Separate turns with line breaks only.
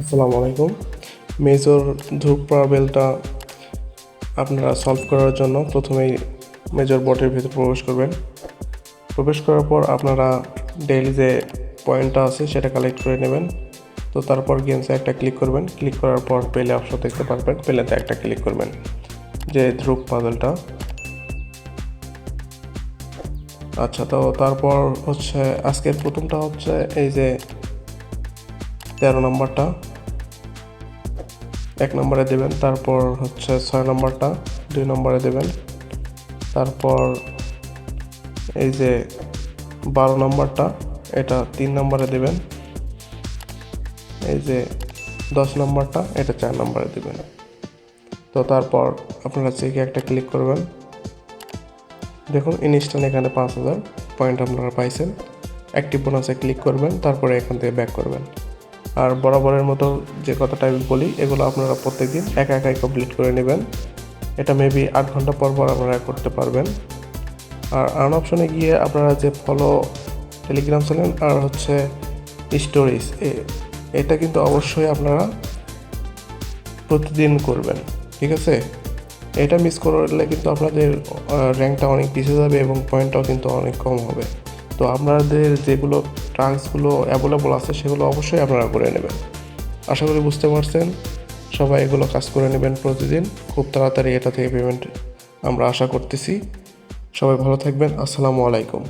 আসসালামু আলাইকুম। মেজর ধূপ প্রবেলটা আপনারা সলভ করার জন্য প্রথমেই মেজর বটের ভিতর প্রবেশ করবেন। প্রবেশ করার পর আপনারা ডেইলি যে পয়েন্টটা আছে সেটা কালেক্ট করে নেবেন। তো তারপর গেমসে একটা ক্লিক করবেন। ক্লিক করার পর পেলে অপশন দেখতে পারবেন। পেলেতে একটা ক্লিক করবেন যে ধ্রুব পাজলটা আচ্ছা তো তারপর হচ্ছে আজকের প্রথমটা হচ্ছে এই যে তেরো নম্বরটা। এক নম্বরে দেবেন, তারপর হচ্ছে ছয় নম্বরটা, দুই নম্বরে দেবেন। তারপর এই যে বারো নম্বরটা, এটা তিন নম্বরে দেবেন। এই যে দশ নম্বরটা, এটা চার নম্বরে দেবেন। তো তারপর আপনারা চেকে একটা ক্লিক করবেন। দেখুন ইনস্ট্যান্ট এখানে পাঁচ হাজার পয়েন্ট আপনারা পাইছেন। অ্যাক্টিভ বোনাসে ক্লিক করবেন, তারপরে এখান থেকে ব্যাক করবেন। আর বরাবরের মতো যে কথাটা আমি বলি, এগুলো আপনারা প্রত্যেকদিন একা একাই কমপ্লিট করে নেবেন। এটা মেবি আট ঘণ্টা পর পর আপনারা করতে পারবেন। আর আর্ন অপশনে গিয়ে আপনারা যে ফলো টেলিগ্রাম চ্যানেল আর হচ্ছে স্টোরিজ এটা কিন্তু অবশ্যই আপনারা প্রতিদিন করবেন, ঠিক আছে? এটা মিস করলে কিন্তু আপনাদের র্যাঙ্কটা অনেক পিছিয়ে যাবে এবং পয়েন্টটাও কিন্তু অনেক কম হবে। তো আপনাদের যেগুলো ট্রাঙ্কসগুলো অ্যাভেলেবল আছে, সেগুলো অবশ্যই আপনারা করে নেবেন। আশা করি বুঝতে পারছেন। সবাই এগুলো কাজ করে নেবেন প্রতিদিন। খুব তাড়াতাড়ি এটা থেকে পেমেন্ট আমরা আশা করতেছি। সবাই ভালো থাকবেন। আসসালামু আলাইকুম।